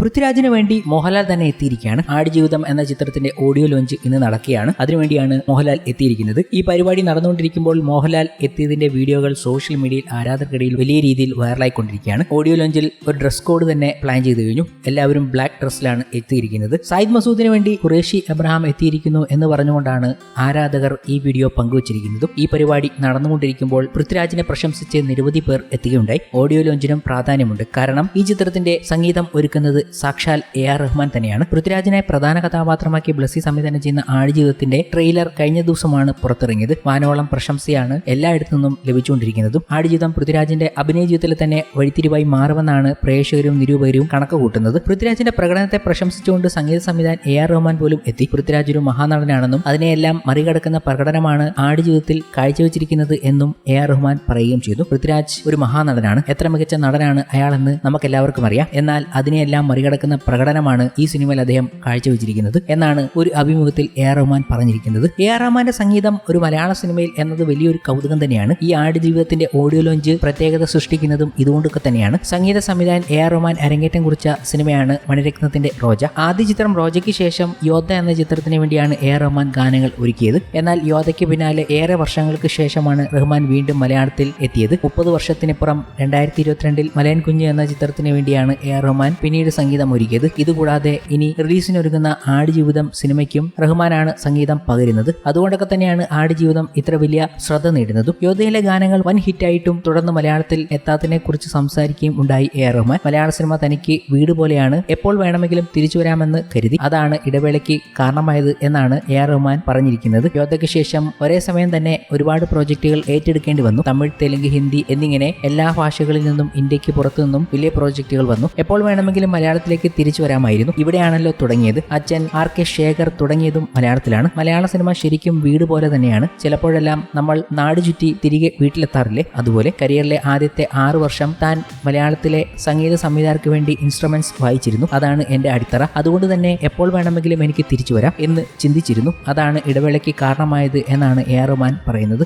പൃഥ്വിരാജിന് വേണ്ടി മോഹൻലാൽ തന്നെ എത്തിയിരിക്കുകയാണ്. ആടുജീവിതം എന്ന ചിത്രത്തിന്റെ ഓഡിയോ ലോഞ്ച് ഇന്ന് നടക്കുകയാണ്. അതിനുവേണ്ടിയാണ് മോഹൻലാൽ എത്തിയിരിക്കുന്നത്. ഈ പരിപാടി നടന്നുകൊണ്ടിരിക്കുമ്പോൾ മോഹൻലാൽ എത്തിയതിന്റെ വീഡിയോകൾ സോഷ്യൽ മീഡിയയിൽ ആരാധകർക്കിടയിൽ വലിയ രീതിയിൽ വൈറലായിക്കൊണ്ടിരിക്കുകയാണ് ഓഡിയോ ലോഞ്ചിൽ ഒരു ഡ്രസ് കോഡ് തന്നെ പ്ലാൻ ചെയ്തു കഴിഞ്ഞു. എല്ലാവരും ബ്ലാക്ക് ഡ്രസ്സിലാണ് എത്തിയിരിക്കുന്നത്. സയ്യിദ് മസൂദിന് വേണ്ടി ഖുറേഷി എബ്രഹാം എത്തിയിരിക്കുന്നു എന്ന് പറഞ്ഞുകൊണ്ടാണ് ആരാധകർ ഈ വീഡിയോ പങ്കുവച്ചിരിക്കുന്നതും. ഈ പരിപാടി നടന്നുകൊണ്ടിരിക്കുമ്പോൾ പൃഥ്വിരാജിനെ പ്രശംസിച്ച് നിരവധി പേർ എത്തുകയുണ്ടായി. ഓഡിയോ ലോഞ്ചിനും പ്രാധാന്യമുണ്ട്. കാരണം ഈ ചിത്രത്തിന്റെ സംഗീതം ഒരുക്കുന്നത് സാക്ഷാൽ എ ആർ റഹ്മാൻ തന്നെയാണ്. പൃഥ്വിരാജിനെ പ്രധാന കഥാപാത്രമാക്കി ബ്ലസ്സി സംവിധാനം ചെയ്യുന്ന ആടുജീവിതത്തിന്റെ ട്രെയിലർ കഴിഞ്ഞ ദിവസമാണ് പുറത്തിറങ്ങിയത്. വാനോളം പ്രശംസയാണ് എല്ലായിടത്തു നിന്നും ലഭിച്ചുകൊണ്ടിരിക്കുന്നതും. ആടുജീവിതം പൃഥ്വിരാജിന്റെ അഭിനയ ജീവിതത്തിൽ തന്നെ വഴിത്തിരിവായി മാറുമെന്നാണ് പ്രേക്ഷകരും നിരൂപകരും കണക്ക് കൂട്ടുന്നത് പൃഥ്വിരാജിന്റെ പ്രകടനത്തെ പ്രശംസിച്ചുകൊണ്ട് സംഗീത സംവിധാനം എ ആർ റഹ്മാൻ പോലും എത്തി. പൃഥ്വിരാജ് ഒരു മഹാനടനാണെന്നും അതിനെയെല്ലാം മറികടക്കുന്ന പ്രകടനമാണ് ആടുജീവിതത്തിൽ കാഴ്ചവെച്ചിരിക്കുന്നത് എന്നും എ ആർ റഹ്മാൻ പറയുകയും ചെയ്തു. പൃഥ്വിരാജ് ഒരു മഹാനടനാണ്. എത്ര മികച്ച നടനാണ് അയാളെന്ന് നമുക്കെല്ലാവർക്കും അറിയാം. എന്നാൽ അതിനെയെല്ലാം മറികടക്കുന്ന പ്രകടനമാണ് ഈ സിനിമയിൽ അദ്ദേഹം കാഴ്ചവെച്ചിരിക്കുന്നത് എന്നാണ് ഒരു അഭിമുഖത്തിൽ എ ആർ റഹ്മാൻ പറഞ്ഞിരിക്കുന്നത്. എ ആർ റഹ്മാന്റെ സംഗീതം ഒരു മലയാള സിനിമയിൽ എന്നത് വലിയൊരു കൗതുകം തന്നെയാണ്. ഈ ആടുജീവിതത്തിന്റെ ഓഡിയോ ലോഞ്ച് പ്രത്യേകത സൃഷ്ടിക്കുന്നതും ഇതുകൊണ്ടൊക്കെ തന്നെയാണ്. സംഗീത സംവിധായകൻ എ ആർ റഹ്മാൻ അരങ്ങേറ്റം കുറിച്ച സിനിമയാണ് മണിരത്നത്തിന്റെ റോജ. ആദ്യ ചിത്രം റോജയ്ക്ക് ശേഷം യോദ്ധ എന്ന ചിത്രത്തിന് വേണ്ടിയാണ് എ ആർ റഹ്മാൻ ഗാനങ്ങൾ ഒരുക്കിയത്. എന്നാൽ യോദ്ധയ്ക്ക് പിന്നാലെ ഏറെ വർഷങ്ങൾക്ക് ശേഷമാണ് റഹ്മാൻ വീണ്ടും മലയാളത്തിൽ എത്തിയത്. മുപ്പത് വർഷത്തിനിപ്പുറം രണ്ടായിരത്തി ഇരുപത്തിരണ്ടിൽ മലയൻ കുഞ്ഞ് എന്ന ചിത്രത്തിന് വേണ്ടിയാണ് എ ആർ റഹ്മാൻ പിന്നീട് സംഗീതം ഒരുക്കിയത് ഇതുകൂടാതെ ഇനി റിലീസിനൊരുങ്ങുന്ന ആടുജീവിതം സിനിമയ്ക്കും റഹ്മാനാണ് സംഗീതം പകരുന്നത്. അതുകൊണ്ടൊക്കെ തന്നെയാണ് ആടുജീവിതം ഇത്ര വലിയ ശ്രദ്ധ നേടുന്നതും. യോധയിലെ ഗാനങ്ങൾ വൻ ഹിറ്റായിട്ടും തുടർന്ന് മലയാളത്തിൽ എത്താത്തതിനെ കുറിച്ച് സംസാരിക്കുകയും ഉണ്ടായി എ റഹ്മാൻ. മലയാള സിനിമ തനിക്ക് വീട് പോലെയാണ്. എപ്പോൾ വേണമെങ്കിലും തിരിച്ചു വരാമെന്ന് കരുതി. അതാണ് ഇടവേളയ്ക്ക് കാരണമായത് എന്നാണ് എ ആർ റഹ്മാൻ പറഞ്ഞിരിക്കുന്നത്. യോധയ്ക്ക് ശേഷം ഒരേ സമയം തന്നെ ഒരുപാട് പ്രോജക്റ്റുകൾ ഏറ്റെടുക്കേണ്ടി വന്നു. തമിഴ് തെലുങ്ക് ഹിന്ദി എന്നിങ്ങനെ എല്ലാ ഭാഷകളിൽ നിന്നും ഇന്ത്യയ്ക്ക് പുറത്തു നിന്നും വലിയ പ്രോജക്റ്റുകൾ വന്നു. എപ്പോൾ വേണമെങ്കിലും മലയാളത്തിലേക്ക് തിരിച്ചു വരാമായിരുന്നു. ഇവിടെയാണല്ലോ തുടങ്ങിയത്. അച്ഛൻ ആർ കെ ശേഖർ തുടങ്ങിയതും മലയാളത്തിലാണ്. മലയാള സിനിമ ശരിക്കും വീട് പോലെ തന്നെയാണ്. ചിലപ്പോഴെല്ലാം നമ്മൾ നാട് ചുറ്റി തിരികെ വീട്ടിലെത്താറില്ലേ? അതുപോലെ കരിയറിലെ ആദ്യത്തെ ആറു വർഷം താൻ മലയാളത്തിലെ സംഗീത സംവിധായകർക്ക് വേണ്ടി ഇൻസ്ട്രുമെന്റ്സ് വായിച്ചിരുന്നു. അതാണ് എന്റെ അടിത്തറ. അതുകൊണ്ട് തന്നെ എപ്പോൾ വേണമെങ്കിലും എനിക്ക് തിരിച്ചു വരാം എന്ന് ചിന്തിച്ചിരുന്നു. അതാണ് ഇടവേളയ്ക്ക് കാരണമായത് എന്നാണ് എ ആർ റഹ്മാൻ പറയുന്നത്.